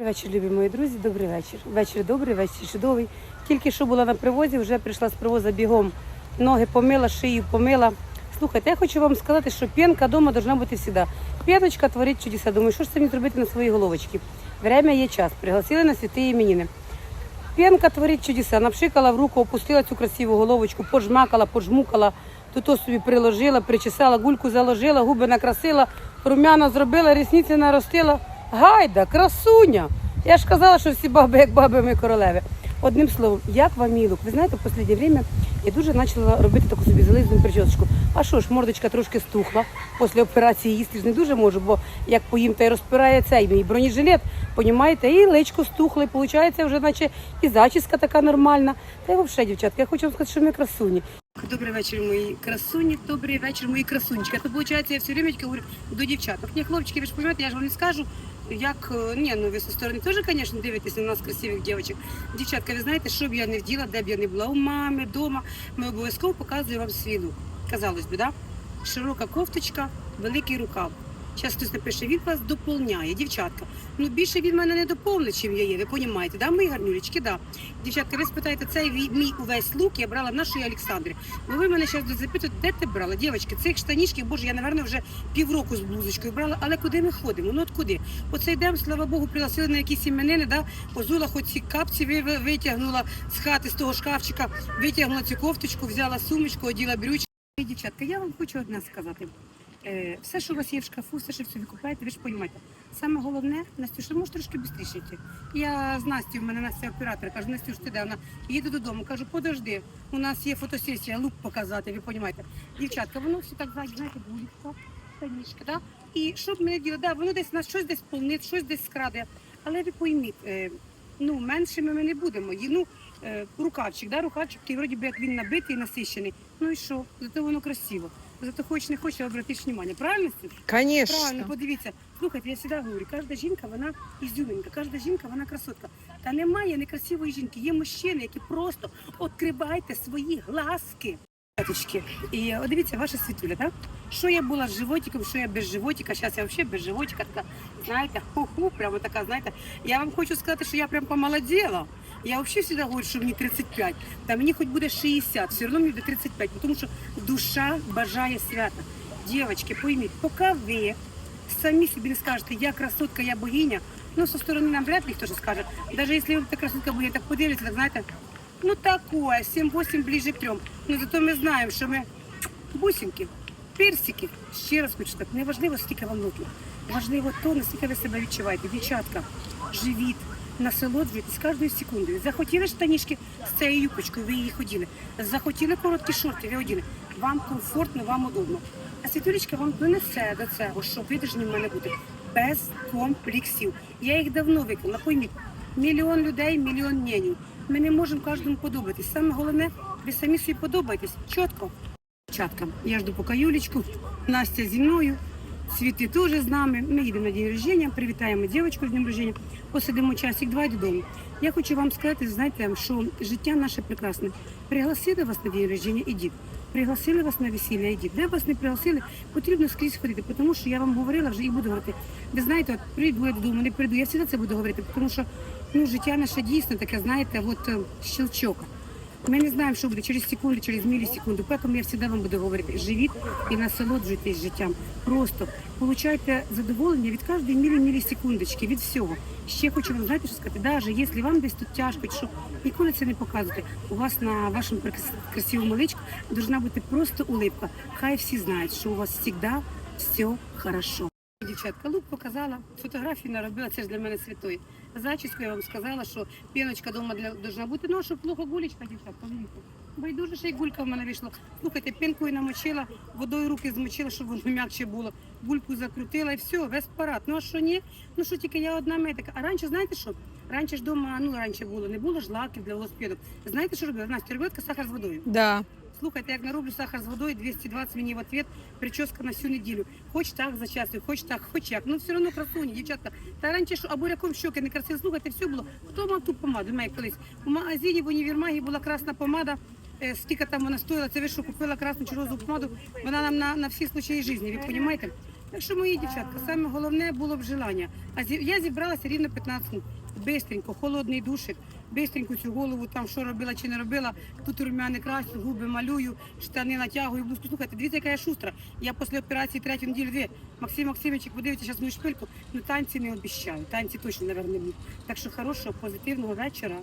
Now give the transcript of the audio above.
Вечір, любі мої друзі, добрий вечір. Вечір добрий, вечір чудовий. Тільки що була на привозі, вже прийшла з привоза бігом. Ноги помила, шию помила. Слухайте, я хочу вам сказати, що п'янка вдома повинна бути завжди. П'яночка творить чудеса. Думаю, що ж це мені зробити на своїй головочці? Время є час. Пригласили на святі іменини. П'янка творить чудеса. Напшикала в руку, опустила цю красиву головочку, пожмакала, пожмукала, тут собі приложила, причесала, гульку заложила, губи накрасила, румяна зробила, рісниці наростила. Гайда, красуня! Я ж казала, що всі баби, як баби, ми королеви. Одним словом, як вам мій лук? Ви знаєте, в останнє время я дуже почала робити таку собі залізну причосочку. А що ж, мордочка трошки стухла після операції їсти ж не дуже можу, бо як поїм, та й розпирає цей мій бронежилет, понімаєте, і личко стухло, і виходить вже наче і зачіска така нормальна. Та й взагалі, дівчатка, я хочу вам сказати, що ми красуні. Добрий вечір, мої красуні, добрий вечір, мої красунечки. А то, виходить, я все время говорю до дівчаток. Ні, хлопчики, ви ж розумієте, я ж вам не скажу, як, е, ні, ну ви зі сторони теж, звісно, дивитесь на нас красивих дівчат. Дівчатка, ви знаєте, що б я не вділа, де б я не була, у мами, вдома, ми обов'язково показуємо вам свій лук. Казалось би, да? Широка кофточка, великий рукав. Зараз хтось він вас доповняє, дівчатка. Ну більше він мене не доповнить, чим я є. Ви розумієте, да, мої гарнюлечки, да. Дівчатка, ви спитаєте, цей мій увесь лук я брала нашої Олександри. Ну ви мене зараз запитуєте, де ти брала? Дівчатки, цих штанішків, боже, я, напевно, вже півроку з блузочкою брала, але куди ми ходимо? Ну от куди? Оце йдемо, слава Богу, пригласили на якісь іменини, да? позула хоч ці капці ви- витягнула з хати, з того шкафчика, витягнула цю кофточку, взяла сумочку, оділа брючки. Дівчатка, я вам хочу одне сказати. Е, все, що у вас є в шкафу, все, що ви купуєте, ви ж розумієте. Саме головне, Настюша, може трошки швидше йти. Я з Настю, в мене Настя оператор, кажу, Настюш, ти де вона? Їду додому, кажу, подожди, у нас є фотосесія, лук показати, ви розумієте. Дівчатка, воно все так ззаді, знаєте, булічка, станічка, да? І що б ми діло, да, воно десь нас щось десь полнить, щось десь скраде. Але ви пойміть, е, ну, меншими ми не будемо. Ну, е, рукавчик, да, рукавчик, такий, вроді би, як він набитий, насищений. Ну і що? Зато воно красиво. Зато хоч не хоче обратиш внимание. Правильно, Конечно. Правильно, подивіться. Слухайте, я завжди говорю, кожна жінка, вона ізюмінка, кожна жінка, вона красотка. Та немає некрасивої жінки. Є мужчини, які просто відкривайте свої глазки. Дівчаточки, І от дивіться, ваша світуля, так? Що я була з животиком, що я без животика, зараз я взагалі без животика, така, знаєте, ху-ху, прямо така, знаєте. Я вам хочу сказати, що я прям помолодела. Я взагалі завжди говорю, що мені 35, та мені хоч буде 60, все одно мені буде 35, тому що душа бажає свята. Дівчатки, пойміть, поки ви самі собі не скажете, я красотка, я богиня, ну, со сторони нам вряд ли хто ж скаже. Навіть якщо ви так красотка богиня, так подивляться, так знаєте, ну такое, 7-8 ближе к трьом. Ну зато ми знаємо, що ми бусинки, персики. Ще раз хочу сказати, не важливо, скільки вам років. Важливо то, наскільки ви себе відчуваєте. Дівчатка, живіть, насолоджуйтесь кожною секундою. Захотіли штанішки з цією юбочкою, ви її ходили. Захотіли короткі шорти, ви оділи. Вам комфортно, вам удобно. А світулечка вам донесе до цього, щоб ви в мене бути без комплексів. Я їх давно виконала. Пойміть, мільйон людей, мільйон мнень. Ми не можемо кожному подобатись. Саме головне, ви самі собі подобаєтесь. Чітко. Чаткам. Я жду поки Юлечку, Настя зі мною, Світи теж з нами. Ми їдемо на день рождення, привітаємо дівчинку з днем рождення, посидимо часик, два додому. Я хочу вам сказати, знаєте, що життя наше прекрасне. Пригласили вас на день рождення, ідіть. Пригласили вас на весілля, йдіть. Де вас не пригласили, потрібно скрізь ходити, тому що я вам говорила вже і буду говорити. Ви знаєте, от прийду я додому, не прийду. Я завжди це буду говорити, тому що ну, життя наше дійсно таке, знаєте, от е, щелчок. Ми не знаємо, що буде через секунду, через мілісекунду. Тому я завжди вам буду говорити, живіть і насолоджуйтесь життям. Просто получайте задоволення від кожної мілі мілісекундочки, від всього. Ще хочу вам знаєте, що сказати, навіть якщо вам десь тут тяжко, що ніколи це не показуйте. У вас на вашому красивому личку должна бути просто улипка. Хай всі знають, що у вас завжди все хорошо. Дівчатка, лук показала, фотографії наробила, це ж для мене святої. Зачіску я вам сказала, що піночка вдома для должна бути. Ну, а що плохо гулечка, дівчатка, дивіться. Байдуже ще й гулька в мене вийшла. Слухайте, пінкою намочила, водою руки змочила, щоб воно м'якше було. Гульку закрутила і все, весь парад. Ну а що ні? Ну що тільки я одна метика. А раніше, знаєте що? Раніше ж вдома, ну раніше було, не було ж лаків для велосипедів. Знаєте, що робила? Настя, робила сахар з водою. Да. Слухайте, як нароблю сахар з водою, 220 мені в ответ, прическа на всю неділю. Хоч так зачасую, хоч так, хоч як. Ну все одно красуні, дівчатка. Та раніше що, або яком щоки не красиво. Слухайте, все було. Хто мав ту помаду? Мене колись. У магазині в універмагі була красна помада. Е, Скільки там вона стоїла, це ви що, купила красну чи розову помаду, вона нам на, на всі случаї життя, ви розумієте? Так що мої дівчатка, саме головне було б желання. А я зібралася рівно 15 минут. Бистренько, холодний душик, бистренько цю голову там що робила чи не робила. Тут румяни красю, губи малюю, штани натягую, блузку. Слухайте, дивіться, яка я шустра. Я після операції третю неділю, дві. Максим Максимович, подивіться зараз мою шпильку, ну танці не обіщаю, танці точно, не будуть. Так що хорошого, позитивного вечора.